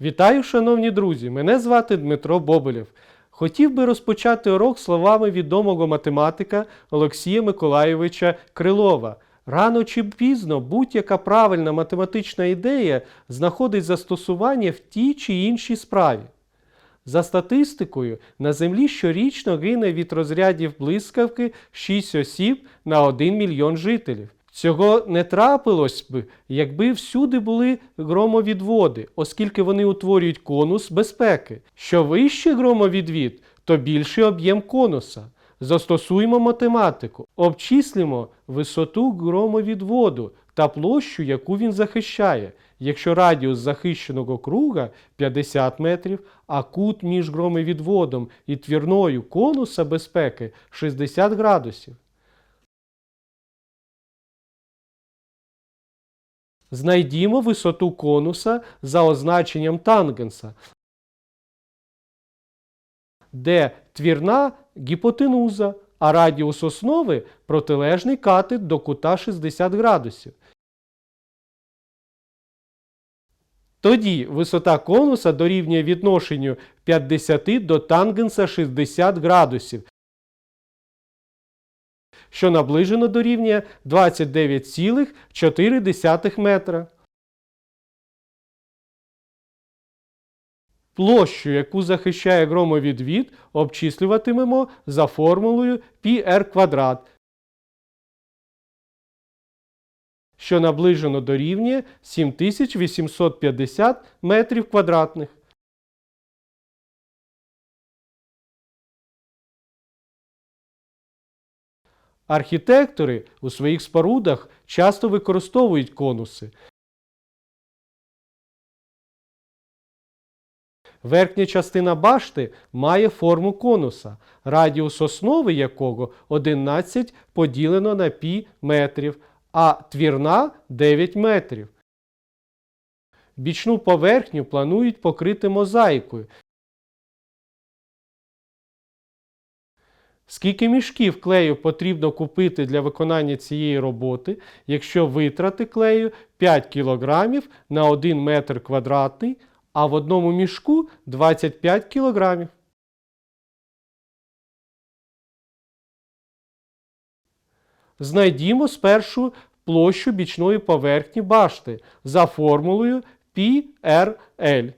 Вітаю, шановні друзі! Мене звати Дмитро Боболєв. Хотів би розпочати урок словами відомого математика Олексія Миколайовича Крилова. Рано чи пізно будь-яка правильна математична ідея знаходить застосування в тій чи іншій справі. За статистикою, на Землі щорічно гине від розрядів блискавки 6 осіб на 1 мільйон жителів. Цього не трапилось б, якби всюди були громовідводи, оскільки вони утворюють конус безпеки. Що вище громовідвід, то більший об'єм конуса. Застосуємо математику, обчислимо висоту громовідводу та площу, яку він захищає. Якщо радіус захищеного круга 50 метрів, а кут між громовідводом і твірною конуса безпеки 60 градусів. Знайдімо висоту конуса за означенням тангенса, де твірна гіпотенуза, а радіус основи протилежний катет до кута 60 градусів. Тоді висота конуса дорівнює відношенню 50 до тангенса 60 градусів, що наближено дорівнює 29,4 метра. Площу, яку захищає громовідвід, обчислюватимемо за формулою πr квадрат, що наближено дорівнює 7850 метрів квадратних. Архітектори у своїх спорудах часто використовують конуси. Верхня частина башти має форму конуса, радіус основи якого 11 поділено на пі метрів, а твірна 9 метрів. Бічну поверхню планують покрити мозаїкою. Скільки мішків клею потрібно купити для виконання цієї роботи, якщо витрати клею 5 кг на 1 метр квадратний, а в одному мішку 25 кг? Знайдімо спершу площу бічної поверхні башти за формулою PRL.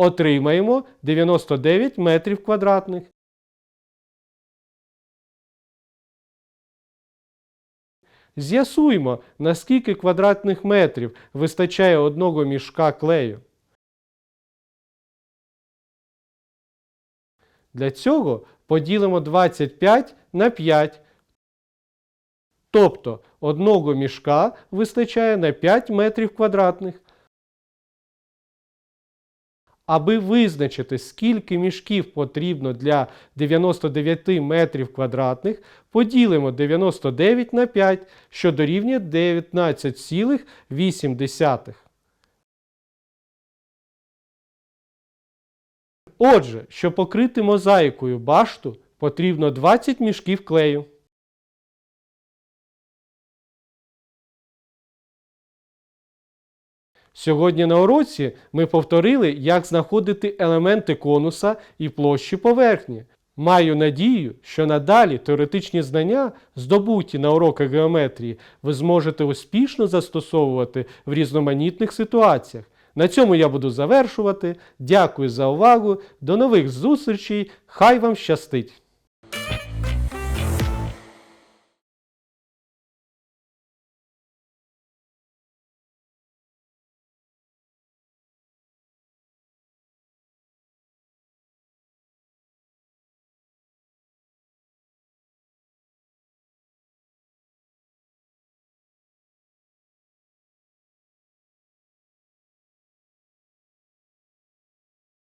Отримаємо 99 метрів квадратних. З'ясуємо, наскільки квадратних метрів вистачає одного мішка клею. Для цього поділимо 25 на 5. Тобто одного мішка вистачає на 5 метрів квадратних. Аби визначити, скільки мішків потрібно для 99 метрів квадратних, поділимо 99 на 5, що дорівнює 19,8. Отже, щоб покрити мозаїкою башту, потрібно 20 мішків клею. Сьогодні на уроці ми повторили, як знаходити елементи конуса і площі поверхні. Маю надію, що надалі теоретичні знання, здобуті на уроках геометрії, ви зможете успішно застосовувати в різноманітних ситуаціях. На цьому я буду завершувати. Дякую за увагу. До нових зустрічей. Хай вам щастить!